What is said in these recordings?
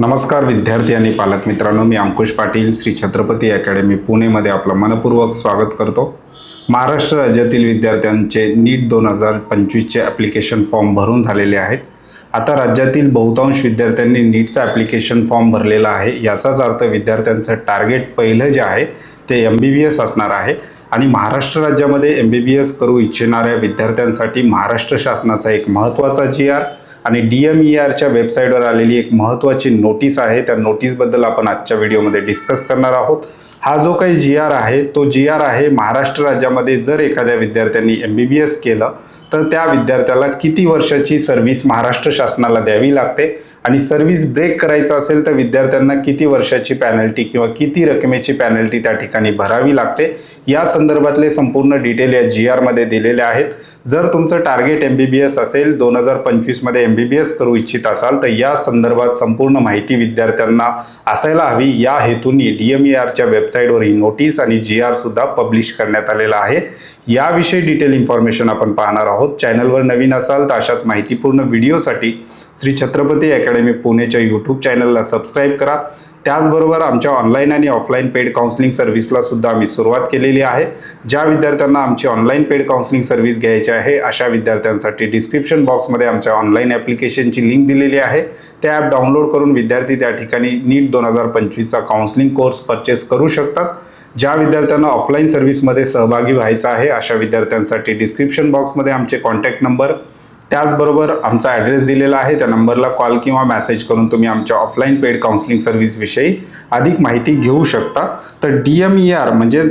नमस्कार विद्यार्थी आणि पालक मित्रांनो मी अंकुश पाटील श्री छत्रपती अकॅडमी पुणेमध्ये आपलं मनपूर्वक स्वागत करतो. महाराष्ट्र राज्यातील विद्यार्थ्यांचे नीट दोन हजार पंचवीसचे ॲप्लिकेशन फॉर्म भरून झालेले आहेत. आता राज्यातील बहुतांश विद्यार्थ्यांनी नीटचा ॲप्लिकेशन फॉर्म भरलेला आहे. याचाच अर्थ विद्यार्थ्यांचं टार्गेट पहिलं जे आहे ते एम बी बी एस असणार आहे. आणि महाराष्ट्र राज्यामध्ये एम बी बी एस करू इच्छिणाऱ्या विद्यार्थ्यांसाठी महाराष्ट्र शासनाचा एक महत्त्वाचा जी आर आणि डी एम ई आरच्या वेबसाईटवर आलेली एक महत्त्वाची नोटीस आहे. त्या नोटीसबद्दल आपण आजच्या व्हिडिओमध्ये डिस्कस करणार आहोत. हा जो काही जी आर आहे तो जी आर आहे महाराष्ट्र राज्यामध्ये जर एखाद्या विद्यार्थ्यांनी एम बी बी एस केलं तर त्या विद्यार्थ्याला किती वर्षाची सर्व्हिस महाराष्ट्र शासनाला द्यावी लागते? आणि सर्व्हिस ब्रेक करायचं असेल तर विद्यार्थ्यांना किती वर्षाची पॅनल्टी किंवा किती रकमेची पॅनल्टी त्या ठिकाणी भरावी लागते? या संदर्भातले संपूर्ण डिटेल या जी आरमध्ये दिलेले आहेत. जर तुमचं target M B B S असेल दोन हजार पंचवीसमध्ये एम बी बी एस करू इच्छित असाल तर या संदर्भात संपूर्ण माहिती विद्यार्थ्यांना असायला हवी. या हेतूने डी एम ई आरच्या वेबसाईटवर ही नोटीस आणि जी आरसुद्धा पब्लिश करण्यात आलेला आहे. याविषयी डिटेल इन्फॉर्मेशन आपण पाहणार आहोत. चॅनलवर नवीन असाल तर अशाच माहितीपूर्ण व्हिडिओसाठी श्री छत्रपती अकॅडमी पुणेच्या यूट्यूब चॅनलला सबस्क्राईब करा. त्याचबरोबर आमच्या ऑनलाईन आणि ऑफलाईन पेड काउन्सिलिंग सर्व्हिसला सुद्धा आम्ही सुरुवात केलेली आहे. ज्या विद्यार्थ्यांना आमची ऑनलाईन पेड काउन्सिलिंग सर्व्हिस घ्यायची आहे अशा विद्यार्थ्यांसाठी डिस्क्रिप्शन बॉक्समध्ये आमच्या ऑनलाईन ॲप्लिकेशनची लिंक दिलेली आहे. त्या ॲप डाउनलोड करून विद्यार्थी त्या ठिकाणी नीट दोन हजार पंचवीसचा काउन्सिलिंग कोर्स परचेस करू शकतात. ज्या विद्यार्थ्यांना ऑफलाईन सर्व्हिसमध्ये सहभागी व्हायचं आहे अशा विद्यार्थ्यांसाठी डिस्क्रिप्शन बॉक्समध्ये आमचे कॉन्टॅक्ट नंबर त्याचबरोबर आमचा ॲड्रेस दिलेला आहे त्या नंबरला कॉल किंवा मेसेज करून तुम्ही आमच्या ऑफलाईन पेड काउन्सिलिंग सर्व्हिसविषयी अधिक माहिती घेऊ शकता. तर डी एम ई आर म्हणजे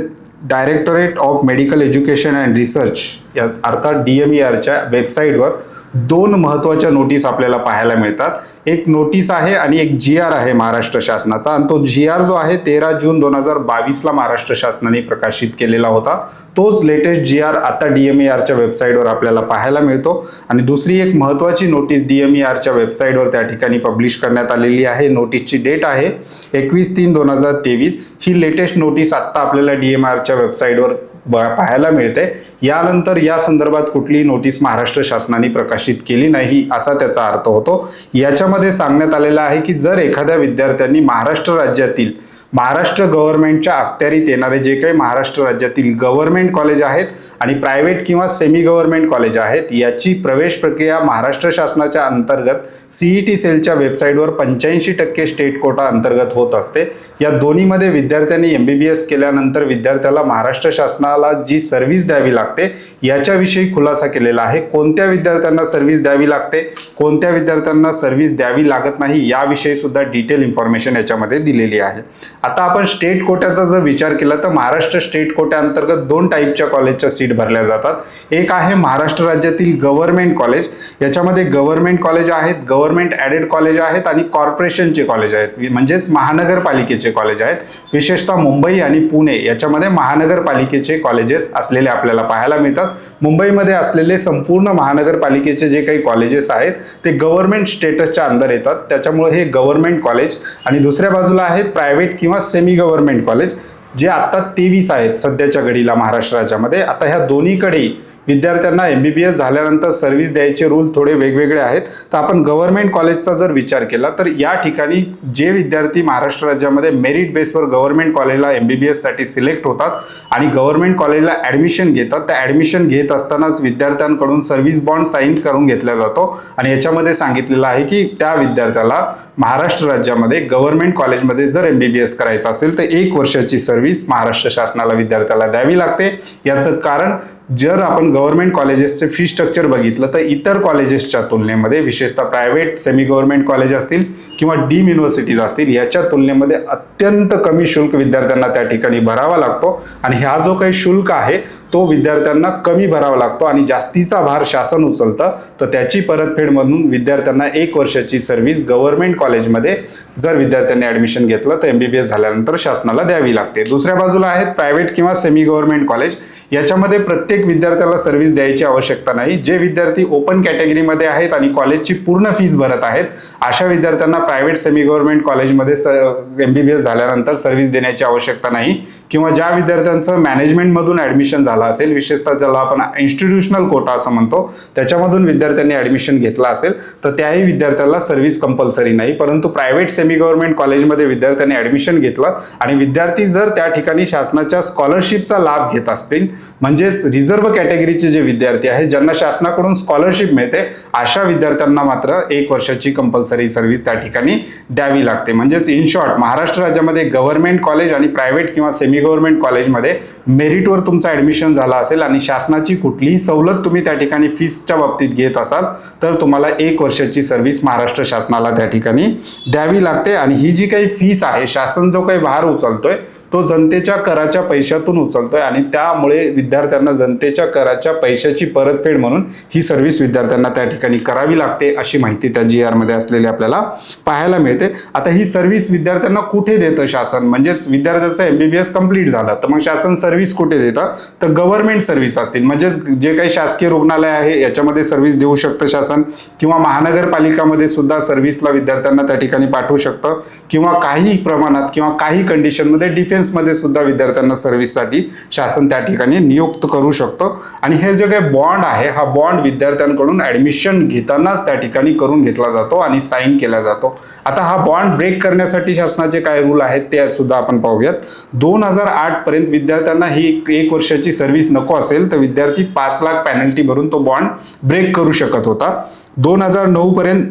directorate of medical education and research या अर्थात डी एम ई आरच्या वेबसाईटवर दोन महत्त्वाच्या नोटीस आपल्याला पाहायला मिळतात. एक नोटीस आहे आणि एक जी आर आहे महाराष्ट्र शासनाचा. आणि तो जी आर जो आहे तेरा जून दोन हजार बावीसला महाराष्ट्र शासनाने प्रकाशित केलेला होता. तोच लेटेस्ट जी आर आता डी एम ई आरच्या वेबसाईटवर आपल्याला पाहायला मिळतो. आणि दुसरी एक महत्त्वाची नोटीस डी एम ई आरच्या वेबसाईटवर त्या ठिकाणी पब्लिश करण्यात आलेली आहे. नोटीसची डेट आहे एकवीस तीन दोन हजार तेवीस. ही लेटेस्ट नोटीस आत्ता आपल्याला डी एम आरच्या वेबसाईटवर पाहायला मिळते. यानंतर या संदर्भात कुठलीही नोटीस महाराष्ट्र शासनाने प्रकाशित केली नाही असा त्याचा अर्थ होतो. याच्यामध्ये सांगण्यात आलेला आहे की जर एखाद्या विद्यार्थ्यांनी महाराष्ट्र राज्यातील महाराष्ट्र गव्हर्नमेंटच्या अखत्यारीत येणारे जे काही महाराष्ट्र राज्यातील गव्हर्नमेंट कॉलेज आहेत आणि प्रायव्हेट किंवा सेमी गव्हर्नमेंट कॉलेज आहेत याची प्रवेश प्रक्रिया महाराष्ट्र शासनाच्या अंतर्गत सीई टी सेलच्या वेबसाईटवर पंच्याऐंशी टक्के स्टेट कोटा अंतर्गत होत असते. या दोन्हीमध्ये विद्यार्थ्यांनी एम बी बी एस केल्यानंतर विद्यार्थ्याला महाराष्ट्र शासनाला जी सर्व्हिस द्यावी लागते याच्याविषयी खुलासा केलेला आहे. कोणत्या विद्यार्थ्यांना सर्व्हिस द्यावी लागते कोणत्या विद्यार्थ्यांना सर्व्हिस द्यावी लागत नाही याविषयी सुद्धा डिटेल इन्फॉर्मेशन याच्यामध्ये दिलेली आहे. आता आपण स्टेट कोट्याचा जर विचार केला तर महाराष्ट्र स्टेट कोट्याअंतर्गत दोन टाईपच्या कॉलेजच्या सीट भरल्या जातात. एक आहे महाराष्ट्र राज्यातील गव्हर्नमेंट कॉलेज याच्यामध्ये गव्हर्नमेंट कॉलेज आहेत गव्हर्नमेंट ॲडेड कॉलेज आहेत आणि कॉर्पोरेशनचे कॉलेज आहेत. म्हणजेच महानगरपालिकेचे कॉलेज आहेत. विशेषतः मुंबई आणि पुणे याच्यामध्ये महानगरपालिकेचे कॉलेजेस असलेले आपल्याला पाहायला मिळतात. मुंबईमध्ये असलेले संपूर्ण महानगरपालिकेचे जे काही कॉलेजेस आहेत ते गव्हर्नमेंट स्टेटसच्या अंदर येतात. त्याच्यामुळे हे गव्हर्नमेंट कॉलेज आणि दुसऱ्या बाजूला आहेत प्रायव्हेट किंवा किंवा सेमी गव्हर्नमेंट कॉलेज जे आता तेवीस आहेत सध्याच्या घडीला महाराष्ट्र राज्यामध्ये आता ह्या दोन्हीकडे विद्यार्थ्यांना एम बी बी एस झाल्यानंतर सर्व्हिस द्यायचे रूल थोडे वेगवेगळे आहेत. तर आपण गव्हर्नमेंट कॉलेजचा जर विचार केला तर या ठिकाणी जे विद्यार्थी महाराष्ट्र राज्यामध्ये मेरिट बेसवर गव्हर्नमेंट कॉलेजला एम बी बी एससाठी सिलेक्ट होतात आणि गव्हर्नमेंट कॉलेजला ॲडमिशन घेतात त्या ॲडमिशन घेत असतानाच विद्यार्थ्यांकडून सर्व्हिस बॉन्ड साईन करून घेतला जातो. आणि याच्यामध्ये सांगितलेलं आहे की त्या विद्यार्थ्याला महाराष्ट्र राज्यामध्ये गव्हर्नमेंट कॉलेजमध्ये जर एम बी बी एस करायचं असेल तर एक वर्षाची सर्व्हिस महाराष्ट्र शासनाला विद्यार्थ्याला द्यावी लागते. याचं कारण जर आपण गव्हर्नमेंट कॉलेजेसचे फी स्ट्रक्चर बघितलं तर इतर कॉलेजेसच्या तुलनेमध्ये विशेषतः प्रायव्हेट सेमी गव्हर्नमेंट कॉलेज असतील किंवा डीम युनिव्हर्सिटीज असतील याच्या तुलनेमध्ये अत्यंत कमी शुल्क विद्यार्थ्यांना त्या ठिकाणी भरावा लागतो. आणि हा जो काही शुल्क आहे तो विद्यार्थ्यांना कमी भरावा लागतो आणि जास्तीचा भार शासन उचलतं तर त्याची परतफेड म्हणून विद्यार्थ्यांना एक वर्षाची सर्व्हिस गव्हर्नमेंट कॉलेजमध्ये जर विद्यार्थ्यांनी ॲडमिशन घेतलं तर एम बी बी एस झाल्यानंतर शासनाला द्यावी लागते. दुसऱ्या बाजूला आहेत प्रायव्हेट किंवा सेमी गव्हर्नमेंट कॉलेज याच्यामध्ये प्रत्येक विद्यार्थ्याला सर्व्हिस द्यायची आवश्यकता नाही. जे विद्यार्थी ओपन कॅटेगरीमध्ये आहेत आणि कॉलेजची पूर्ण फीस भरत आहेत अशा विद्यार्थ्यांना प्रायव्हेट सेमी गव्हर्नमेंट कॉलेजमध्ये स एम बी बी एस झाल्यानंतर सर्व्हिस देण्याची आवश्यकता नाही. किंवा ज्या विद्यार्थ्यांचं मॅनेजमेंटमधून ॲडमिशन झालं असेल विशेषतः ज्याला आपण इन्स्टिट्यूशनल कोटा असं म्हणतो त्याच्यामधून विद्यार्थ्यांनी ॲडमिशन घेतलं असेल तर त्याही विद्यार्थ्याला सर्व्हिस कंपल्सरी नाही. परंतु प्रायव्हेट सेमी गव्हर्नमेंट कॉलेजमध्ये विद्यार्थ्यांनी ॲडमिशन घेतलं आणि विद्यार्थी जर त्या ठिकाणी शासनाच्या स्कॉलरशिपचा लाभ घेत असतील म्हणजेच रिझर्व्ह कॅटेगरीचे जे विद्यार्थी आहेत ज्यांना शासनाकडून स्कॉलरशिप मिळते अशा विद्यार्थ्यांना मात्र एक वर्षाची कंपल्सरी सर्व्हिस त्या ठिकाणी द्यावी लागते. म्हणजेच इन शॉर्ट महाराष्ट्र राज्यामध्ये गव्हर्नमेंट कॉलेज आणि प्रायव्हेट किंवा सेमी गव्हर्नमेंट कॉलेजमध्ये मेरिटवर तुमचं ॲडमिशन झालं असेल आणि शासनाची कुठलीही सवलत तुम्ही त्या ठिकाणी फीसच्या बाबतीत घेत असाल तर तुम्हाला एक वर्षाची सर्व्हिस महाराष्ट्र शासनाला त्या ठिकाणी द्यावी लागते. आणि ही जी काही फीस आहे शासन जो काही भार उचलतोय तो जनतेच्या कराच्या पैशातून उचलतोय आणि त्यामुळे विद्यार्थ्यांना जनतेच्या कराच्या पैशाची परतफेड म्हणून ही सर्व्हिस विद्यार्थ्यांना त्या ठिकाणी करावी लागते अशी माहिती त्या जी आरमध्ये असलेली आपल्याला पाहायला मिळते. आता ही सर्व्हिस विद्यार्थ्यांना कुठे देतं शासन? म्हणजेच विद्यार्थ्याचं एस कंप्लीट झालं तर मग शासन सर्व्हिस कुठे देतं? तर गव्हर्नमेंट सर्व्हिस असतील. म्हणजेच जे काही शासकीय रुग्णालय आहे याच्यामध्ये सर्व्हिस देऊ शकतं शासन किंवा महानगरपालिकामध्ये सुद्धा सर्व्हिसला विद्यार्थ्यांना त्या ठिकाणी पाठवू शकतं किंवा काही प्रमाणात किंवा काही कंडिशनमध्ये मध्ये सुद्धा विद्यार्थ्यांना सर्व्हिससाठी शासन त्या ठिकाणी नियुक्त करू शकतं. आणि हे जे काही बॉन्ड आहे हा बॉन्ड विद्यार्थ्यांकडून ऍडमिशन घेतानाच त्या ठिकाणी करून घेतला जातो आणि साईन केला जातो. आता हा बॉन्ड ब्रेक करण्यासाठी शासनाचे काय रूल आहेत ते सुद्धा आपण पाहूयात. दोन हजार आठ पर्यंत विद्यार्थ्यांना ही एक- एक वर्षाची सर्व्हिस नको असेल तर विद्यार्थी पाच लाख पॅनल्टी भरून तो बॉन्ड ब्रेक करू शकत होता. दोन हजार नऊ पर्यंत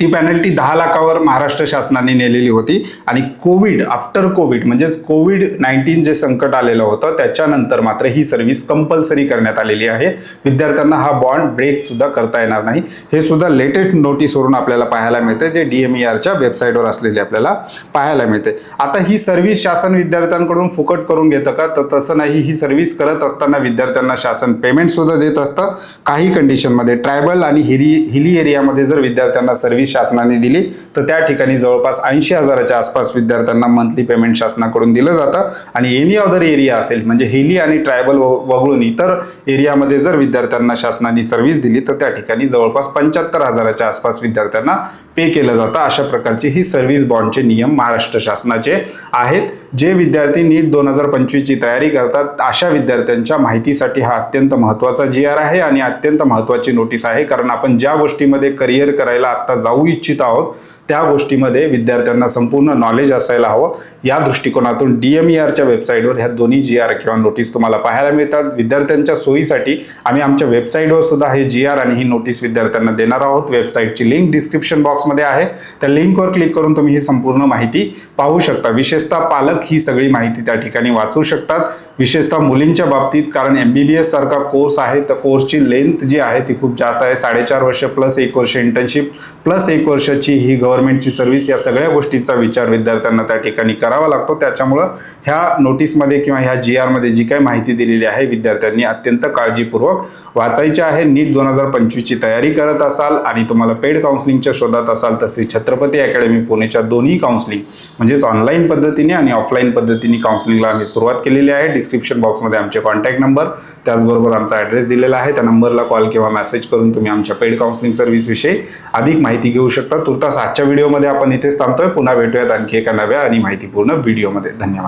ती पॅनल्टी दहा लाखावर महाराष्ट्र शासनाने नेलेली होती. आणि कोविड आफ्टर कोविड म्हणजेच कोविड नाईन्टीन जे संकट आलेलं होतं त्याच्यानंतर मात्र ही सर्व्हिस कंपल्सरी करण्यात आलेली आहे. विद्यार्थ्यांना हा बॉन्ड ब्रेक सुद्धा करता येणार नाही. हे सुद्धा लेटेस्ट नोटीसवरून आपल्याला पाहायला मिळते जे डीएमईआरच्या वेबसाईटवर असलेली आपल्याला पाहायला मिळते. आता ही सर्व्हिस शासन विद्यार्थ्यांकडून फुकट करून घेतं का? तर तसं नाही ही सर्व्हिस करत असताना विद्यार्थ्यांना शासन पेमेंट सुद्धा देत असतं. काही कंडिशनमध्ये ट्रायबल आणि हिरी हिली एरियामध्ये जर विद्यार्थ्यांना सर्व्हिस शासनाने दिली तर त्या ठिकाणी जवळपास ऐंशी हजाराच्या आसपास विद्यार्थ्यांना मंथली पेमेंट शासनाकडून दिलं जातं. आणि एनी अदर एरिया असेल म्हणजे हिली आणि ट्रायबल वगळून इतर एरियामध्ये जर विद्यार्थ्यांना शासनाने सर्व्हिस दिली तर त्या ठिकाणी जवळपास पंच्याहत्तर हजाराच्या आसपास विद्यार्थ्यांना पे केलं जातं. अशा प्रकारची ही सर्व्हिस बॉन्डचे नियम महाराष्ट्र शासनाचे आहेत. जे विद्यार्थी नीट दोन हजार पंचवीसची तयारी करतात अशा विद्यार्थ्यांच्या माहितीसाठी हा अत्यंत महत्त्वाचा जी आर आहे आणि अत्यंत महत्त्वाची नोटीस आहे. कारण आपण ज्या गोष्टीमध्ये करिअर करायला आत्ता जाऊ इच्छित आहोत त्या गोष्टीमध्ये विद्यार्थ्यांना संपूर्ण नॉलेज असायला हवं. या दृष्टिकोनातून डी एम ई आरच्या वेबसाईटवर ह्या दोन्ही जी आर किंवा नोटीस तुम्हाला पाहायला मिळतात. विद्यार्थ्यांच्या सोयीसाठी आम्ही आमच्या वेबसाईटवर सुद्धा हे जी आर आणि ही नोटीस विद्यार्थ्यांना देणार आहोत. वेबसाईटची लिंक डिस्क्रिप्शन बॉक्समध्ये आहे. त्या लिंकवर क्लिक करून तुम्ही ही संपूर्ण माहिती पाहू शकता. विशेषतः पालक पालक ही सगळी माहिती त्या ठिकाणी वाचू शकतात. विशेषतः मुलींच्या बाबतीत कारण एम बी बी एस सारखा कोर्स आहे तर कोर्सची लेंथ जी आहे ती खूप जास्त आहे. साडेचार वर्ष प्लस एक वर्ष इंटर्नशिप प्लस एक वर्षाची ही गव्हर्नमेंटची सर्व्हिस या सगळ्या गोष्टीचा विचार विद्यार्थ्यांना त्या ठिकाणी करावा लागतो. त्याच्यामुळं ह्या नोटीसमध्ये किंवा ह्या जी आरमध्ये जी काही माहिती दिलेली आहे विद्यार्थ्यांनी अत्यंत काळजीपूर्वक वाचायची आहे. नीट दोन हजार पंचवीसची तयारी करत असाल आणि तुम्हाला पेड काउन्सिलिंगच्या शोधात असाल तर श्री छत्रपती अकॅडमी पुणेच्या दोन्ही काउन्सिलिंग म्हणजेच ऑनलाईन पद्धतीने आणि ऑफलाईन पद्धतीने काउन्सिलिंगला आम्ही सुरुवात केलेली आहे. डिस्क्रिप्शन बॉक्समध्ये आमचे कॉन्टॅक्ट नंबर त्याचबरोबर आमचा ॲड्रेस दिलेला आहे. त्या नंबरला कॉल किंवा मेसेज करून तुम्ही आमच्या पेड काउन्सिलिंग सर्व्हिसविषयी अधिक माहिती घेऊ शकता. तुर्तास आजच्या व्हिडिओमध्ये आपण इथेच थांबतोय. पुन्हा भेटूयात आणखी एका नव्या आणि माहितीपूर्ण व्हिडिओमध्ये धन्यवाद.